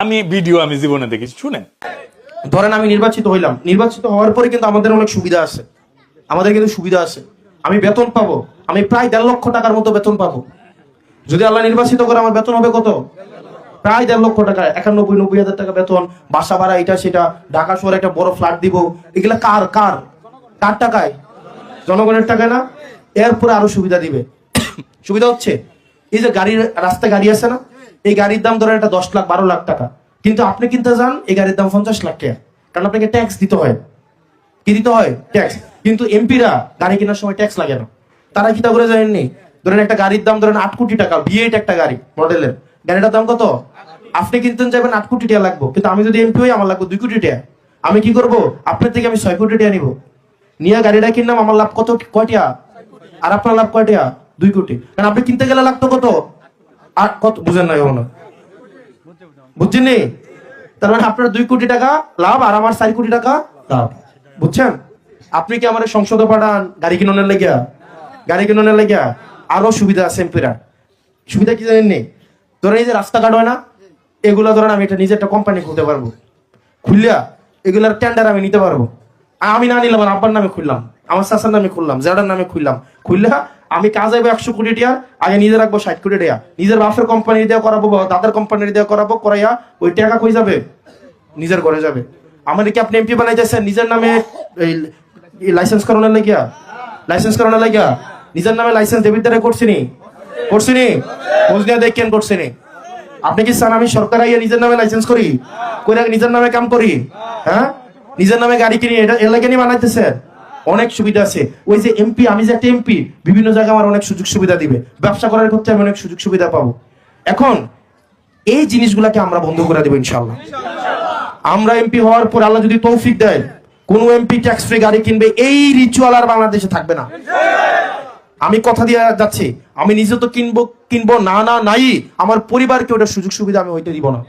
আমি ভিডিও, আমি জীবনে দেখেছি, শুনেন। ধরেন আমি নির্বাচিত হইলাম। নির্বাচিত হওয়ার পরে কিন্তু আমাদের অনেক সুবিধা আছে। আমাদের কিন্তু সুবিধা আছে। আমি বেতন পাবো। আমি প্রায় দেড় লক্ষ টাকার মতো বেতন পাবো। যদি আল্লাহ নির্বাচিত করে, আমার বেতন হবে কত? প্রায় দেড় লক্ষ টাকা। একানব্বই, নব্বই হাজার টাকা বেতন। বাসা ভাড়া এটা, সেটা। ঢাকা শহরে একটা বড় ফ্ল্যাট দিব। এগুলা কার কার? কার টাকায়? জনগণের টাকায় না? এরপরে আরও সুবিধা দিবে। সুবিধা হচ্ছে, এই যে গাড়ির, রাস্তায় গাড়ি আছে না? এই গাড়ির দাম ধরেন এটা দশ লাখ, বারো লাখ টাকা। কিন্তু আপনি কিনতে যান, এই গাড়ির দাম পঞ্চাশ লাখ টাকা। কারণ আপনাকে ট্যাক্স দিতে হয়। কি দিতে হয়? ট্যাক্স কিন্তু এমপিরা গাড়ি কেনার সময় ট্যাক্স লাগে না। তারা কি তা করে জানেননি? ধরেন একটা গাড়ির দাম ধরেন আট কোটি টাকা বিএড একটা গাড়ি, মডেলের। গাড়িটার দাম কত? আপনি কিনতে যাবেন আট কোটি টাকা লাগবে। কিন্তু আমি যদি এমপি হই, আমার লাগবো দুই কোটি টাকা। আমি কি করব? আপনার থেকে আমি ছয় কোটি টাকা নিব। নিয়ে গাড়িটা কিনলাম, আমার লাভ কত? কয়টা? আর আপনার লাভ কয়টা? দুই কোটি। কারণ আপনি কিনতে গেলে লাগতো কত? আর কত বুঝেন না এখনও বুঝছেন? তার মানে আপনার দুই কোটি টাকা লাভ আর আমার চার কোটি টাকা লাভ। বুঝছেন? আপনি কি আমার সংসদে পাঠান গাড়ি কিনোনের লেগিয়া? গাড়ি কিনোনের লেগিয়া? আরও সুবিধা আছে এমপিরা সুবিধা কি জানেন নি? ধরেন এই যে রাস্তাঘাট হয় না, এগুলা ধরেন আমি এটা নিজে একটা কোম্পানি খুলতে পারব। খুললিয়া এগুলার টেন্ডার আমি নিতে পারব। আমি না নিলাম আব্বার নামে খুললাম, আমার চাচার নামে খুললাম জেডার নামে খুললাম। খুললা আমি কাজ আইবো একশো কোটি টিয়া আগে নিজে রাখব ষাট কোটি টিয়া নিজের বাপের কোম্পানি দিয়ে করাবো, বা দাদার কোম্পানি দিয়ে করাবো, করাইয়া ওই টাকা কই যাবে? নিজের ঘরে যাবে। আমার কি আপনি এমপি বানাইতেছেন? নিজের নামে লাইসেন্স করানোর লাগিয়া? লাইসেন্স করানোর লাগিয়া? নিজের নামে লাইসেন্স ডেবিট দ্বারা করছিনি? করছিনি? বুঝনিয়া দেখেন করছিনি। আপনি কি চান আমি সরকার আইয়া নিজের নামে লাইসেন্স করি? কইরা নিজের নামে কাম করি? হ্যাঁ? নিজের নামে গাড়ি কিনি, এটা এলাকা নিয়ে বানাইতেছেন? অনেক সুবিধা আছে। ওই যে এমপি আমি যে একটা এমপি বিভিন্ন জায়গায় আমার অনেক সুযোগ সুবিধা দিবে। ব্যবসা করার ক্ষেত্রে আমি অনেক সুযোগ সুবিধা পাবো। এখন, এই জিনিসগুলাকে আমরা বন্ধ করে দেবো ইনশাল্লাহ আমরা এমপি হওয়ার পর আল্লাহ যদি তৌফিক দেয়, কোন এমপি ট্যাক্স ফ্রি গাড়ি কিনবে, এই রিচুয়াল আর বাংলাদেশে থাকবে না। আমি কথা দিয়ে যাচ্ছি, আমি নিজে তো কিনবো কিনবো, না না, নাই, আমার পরিবারকে ওটা সুযোগ সুবিধা আমি হইতে দিব না।